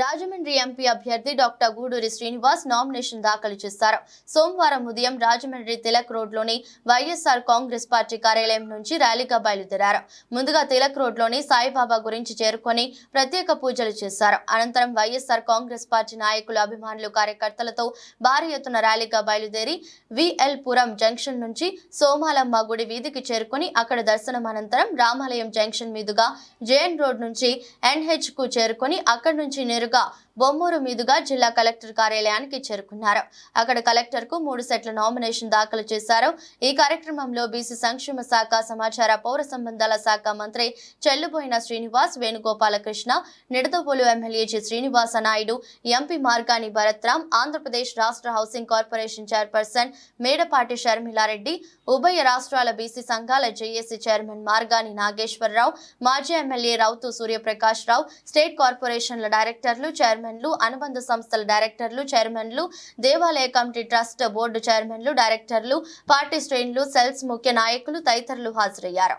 Rajahmundry MP అభ్యర్థి doctor Guduri Srinivas nomination దాఖలు చేశారు. సోమవారం ఉదయం రాజమండ్రి తిలక్ రోడ్లోని వైఎస్ఆర్ కాంగ్రెస్ పార్టీ కార్యాలయం నుంచి ర్యాలీగా బయలుదేరారు. ముందుగా తిలక్ రోడ్లోని సాయిబాబా గురించి చేరుకొని ప్రత్యేక పూజలు చేశారు. అనంతరం వైఎస్ఆర్ కాంగ్రెస్ పార్టీ నాయకులు అభిమానులు కార్యకర్తలతో భారీ ఎత్తున ర్యాలీగా బయలుదేరి విఎల్ పురం జంక్షన్ నుంచి సోమాలమ్మ గుడి వీధికి చేరుకొని అక్కడ దర్శనం అనంతరం రామాలయం జంక్షన్ మీదుగా జేఎన్ రోడ్ నుంచి ఎన్హెచ్కు చేరుకొని అక్కడి నుంచి నేరుగా బొమ్మూరు మీదుగా జిల్లా కలెక్టర్ కార్యాలయానికి చేరుకున్నారు. అక్కడ కలెక్టర్కు మూడు సెట్ల నామినేషన్ దాఖలు చేశారు. ఈ కార్యక్రమంలో బీసీ సంక్షేమ శాఖ సమాచార పౌర సంబంధాల శాఖ మంత్రి Chelluboina Srinivas Venugopalakrishna Nidadavolu MLA G. Srinivasa Naidu MP Margani Bharatram Andhra Pradesh రాష్ట్ర housing corporation chairperson Medapati Sharmila Reddy ఉభయ రాష్ట్రాల బీసీ సంఘాల జేఏసీ చైర్మన్ మార్గాని నాగేశ్వరరావు మాజీ ఎమ్మెల్యే రౌతు సూర్యప్రకాష్ రావు స్టేట్ కార్పొరేషన్ల డైరెక్టర్లు చైర్మన్లు అనుబంధ సంస్థల డైరెక్టర్లు చైర్మన్లు దేవాలయ కమిటీ ట్రస్ట్ బోర్డు చైర్మన్లు డైరెక్టర్లు పార్టీ శ్రేణులు సెల్స్ ముఖ్య నాయకులు తదితరులు హాజరయ్యారు.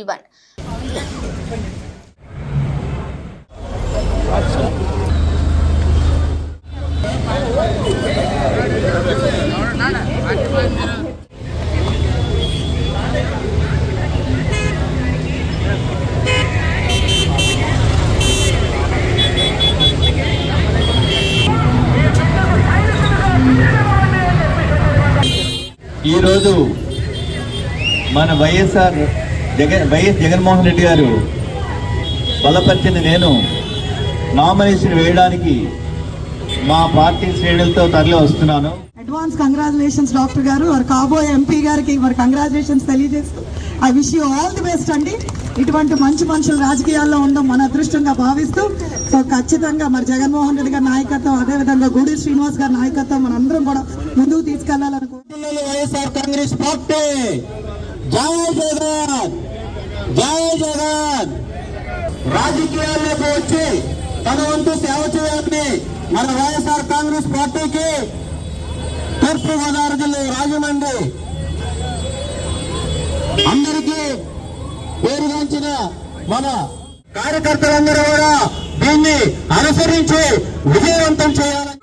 ఈవన్ ఈరోజు మన వైఎస్ఆర్ జగన్ వైఎస్ జగన్మోహన్ రెడ్డి గారు బలపరిచిన నేను. నామినేషన్ వేయడానికి మా పార్టీ శ్రేణులతో తరలి వస్తున్నాను. అడ్వాన్స్ కంగ్రాచులేషన్స్ డాక్టర్ గారు. మరి కాబోయే ఎంపీ గారికి మరి కంగ్రాచులేషన్స్ తెలియజేస్తూ I wish you all the best అండి. ఇటువంటి మంచి మనుషులు రాజకీయాల్లో ఉండడం మన అదృష్టంగా భావిస్తూ సో ఖచ్చితంగా మరి జగన్మోహన్ రెడ్డి గారి నాయకత్వం అదేవిధంగా గూడూరు శ్రీనివాస్ గారి నాయకత్వం మనందరం కూడా ముందుకు తీసుకెళ్ళాలనుకుంటున్నాం పిల్లలు వైఎస్ఆర్ కాంగ్రెస్ పార్టీ. జయ జగన్ జయ జగన్. రాజకీయాల్లోకి వచ్చి తన వంతు సేవ చేయాలని మన వైఎస్ఆర్ కాంగ్రెస్ పార్టీకి తూర్పుగోదావరి జిల్లా రాజమండ్రి అందరికీ పేరుగాంచిన మన కార్యకర్తలందరూ కూడా దీన్ని అనుసరించి విజయవంతం చేయాలని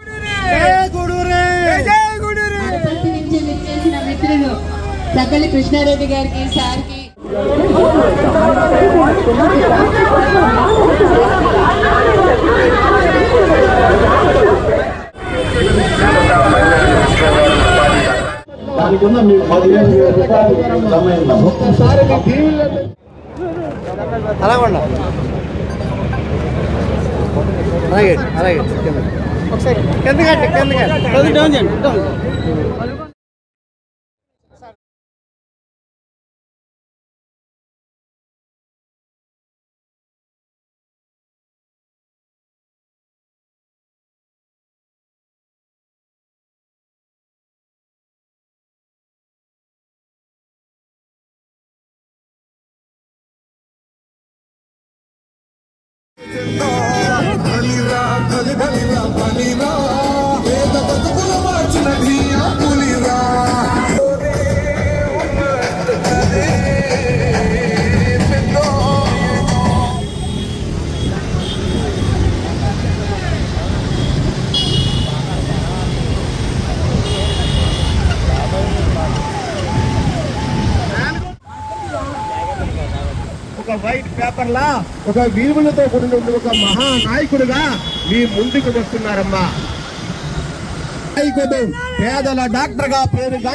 సకలి కృష్ణారెడ్డి గారికి సార్కి. దానికి ఉన్న మీకు పదిహేను వేల రూపాయలు సమయం అలాగే అలాగే. కిందకి కిందకి డౌన్ చేయండి డౌన్ ఒక వైట్ పేపర్లా ఒక వీరులతో కూడిన ఒక మహానాయకుడుగా మీ ముందుకు వస్తున్నారమ్మా. నాయకుడు పేదల డాక్టర్గా పేరు